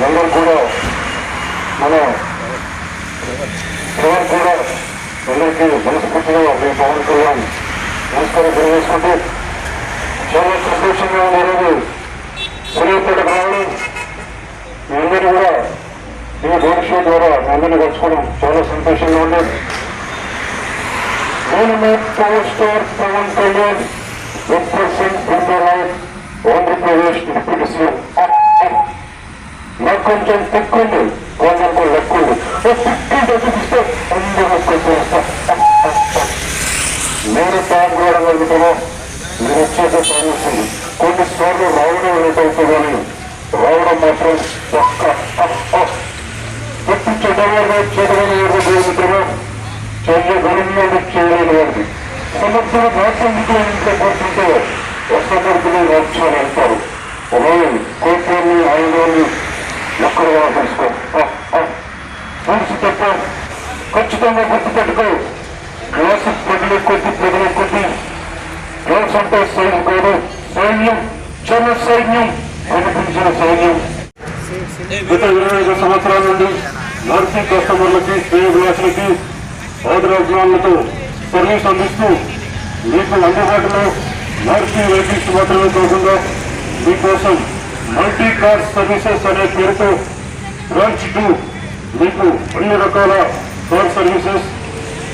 అందరూ కూడా మన ఎవరు కూడా అందరికీ మనస్ఫూర్తిగా మీ పవన్ కళ్యాణ్ నమస్కారం తెలియజేసుకుంటూ చాలా సంతోషంగా ఉన్నది సూర్యాపేట రావడం మీ అందరూ కూడా ఈ రోడ్ షో ద్వారా మీ అందరినీ కలుసుకోవడం చాలా సంతోషంగా ఉండేది నేను మీ power star Pawan Kalyan represent Indian Andhra Pradesh deputy CM నాకు కొంచెం తిక్కుంది కొంచెం లెక్కుంది తిక్కుంటే చూపిస్తే అందరూ కొంచెం నేను ప్లాన్ చేయడం జరుగుతుందో మీరు ప్రవేశం కొన్నిసార్లు రావడం లేట్ కానీ రావడం మాత్రం ఒక్క ప్రతి చెడ్డవారు చెడవని ఎవరు జరుగుతుందో చెయ్యగలిగినది చేయలేని వారికి సమర్థన రాష్ట్రంతో ఇంట్లో పోతుంటే వస్తపడుతున్న అంటారు. అలాగే కోపాన్ని ఆయుధాన్ని ఎక్కడ తెలుసుకో? తెలుసు తప్ప ఖచ్చితంగా గుర్తుపెట్టుకో గ్లాసు ప్రజల కొద్ది ప్రజల కొద్ది. గ్లాస్ సైన్యం కాదు సైన్యం జన సైన్యం అనిపించిన సైన్యం. గత ఇరవై ఐదు సంవత్సరాల నుండి నర్సింగ్ కస్టమర్లకి శ్రేయభిలాషులకి ఆదరాజ్యాలతో సర్వీస్ అందిస్తూ మీకు అందుబాటులో నర్సింగ్ వెహికల్స్ మాత్రమే కాకుండా మీకోసం మల్టీ కార్ సర్వీసెస్ అనే పేరుతో బ్రాంచ్ టూ మీకు అన్ని రకాల కార్ సర్వీసెస్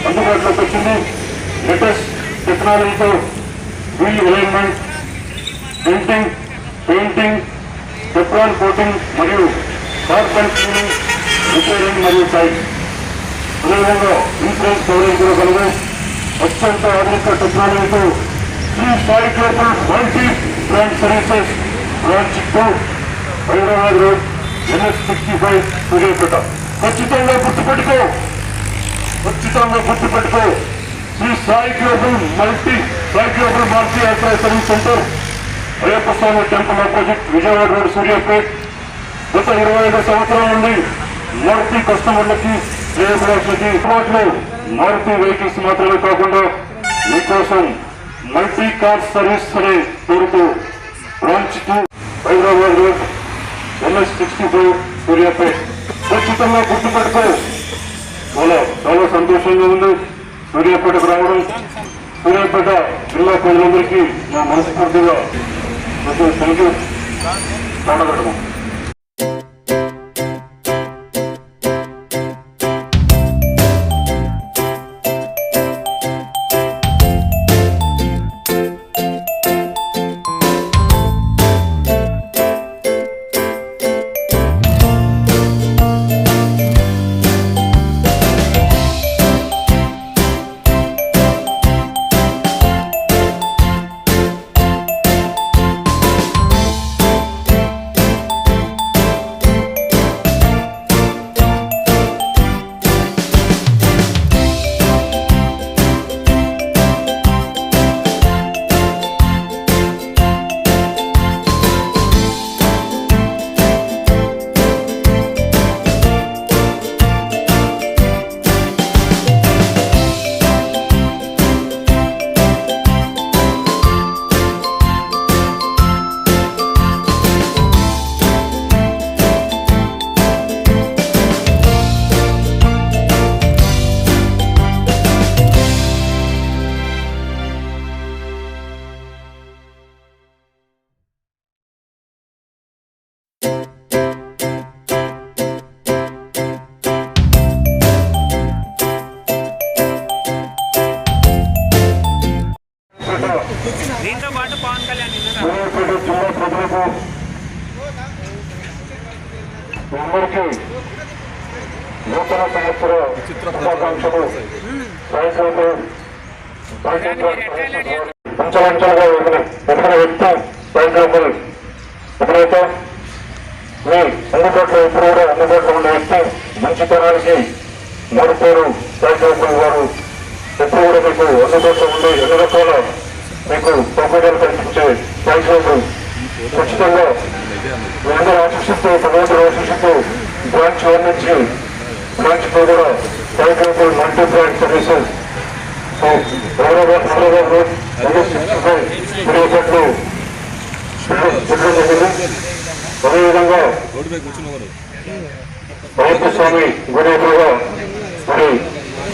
అందుబాటులోకి వచ్చింది. లేటెస్ట్ టెక్నాలజీతో wheel alignment painting painting Teflon coating మరియు కార్బన్ క్లీనింగ్ రిపేరింగ్ మరియు సైట్ అదేవిధంగా ఇన్సూరెన్స్ కవరేజ్ కూడా కలదు. అత్యంత ఆధునిక టెక్నాలజీతో Sri Sai cable multi brand services branch two Hyderabad road NS sixty five Suryapet ఖచ్చితంగా గుర్తుపెట్టుకో. ఖచ్చితంగా గుర్తుపెట్టుకో. Sri multi Sai global multi service centre Ayyappa Swamy temple opposite Vijayawada road Suryapet. గత ఇరవై ఐదు సంవత్సరాల నుండి మారుతి కస్టమర్లకి శ్రేయభిలాషులకి అందుబాటులో మారుతి వెహికల్స్ మాత్రమే కాకుండా మీకోసం మల్టీ కార్ సర్వీస్ అనే పేరుతో branch two Hyderabad road NS sixty five Suryapet. ఖచ్చితంగా గుర్తుపెట్టుకో. చాలా చాలా సంతోషంగా ఉంది. సూర్యాపేటకు రావడం సూర్యాపేట జిల్లా ప్రజలందరికీ నా మనస్ఫూర్తిగా థ్యాంక్ యూ పవన్ కళ్యాణ్ నూతన సంవత్సర శుభాకాంక్షలు. వ్యక్తి సాయంత్రం ఎప్పుడైతే మీ అందుబాటులో ఎప్పుడు కూడా అందుబాటులో ఉన్న వ్యక్తి మంచితనానికి మూడు పేరు సాయంత్రం గారు ఎప్పుడు కూడా మీకు అందుబాటులో ఉండి అన్ని రకాల మీకు సౌకర్యాలు కల్పించే సాయంత్రం ఖచ్చితంగా మీ అందరూ ఆశిస్తూ భగవంతుడు ఆశిస్తూ బ్రాంచ్ వన్ నుంచి బ్రాంచ్ టూ కూడా సాయంత్రం multi branch services so Hyderabad Hyderabad road sixty five అదేవిధంగా అయ్యప్ప స్వామి గుడి ఎదురుగా మరి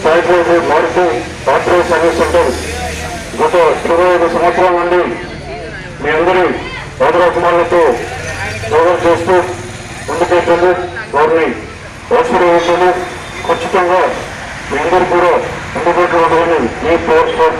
సాయిబాబు మారుతూ పాత్ర సర్వీస్ సెంటర్ గత ఇరవై ఐదు సంవత్సరాల నుండి మీ అందరి ఆదరాకుమారులతో యోగా చేస్తూ ముందుకెళ్తుంది వారిని ఆశీర్వదించండి. ఖచ్చితంగా మీ అందరూ కూడా అందుబాటులో ఉండాలని ఈ పవర్ స్టార్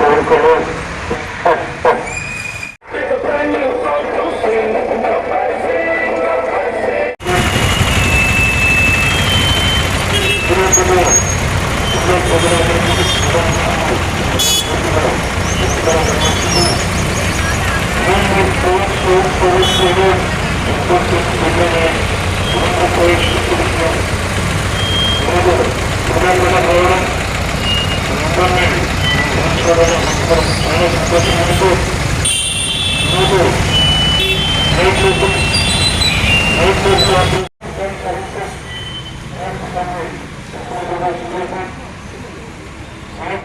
している公共の上で自の声に行、ぞ、ぞの声を、う。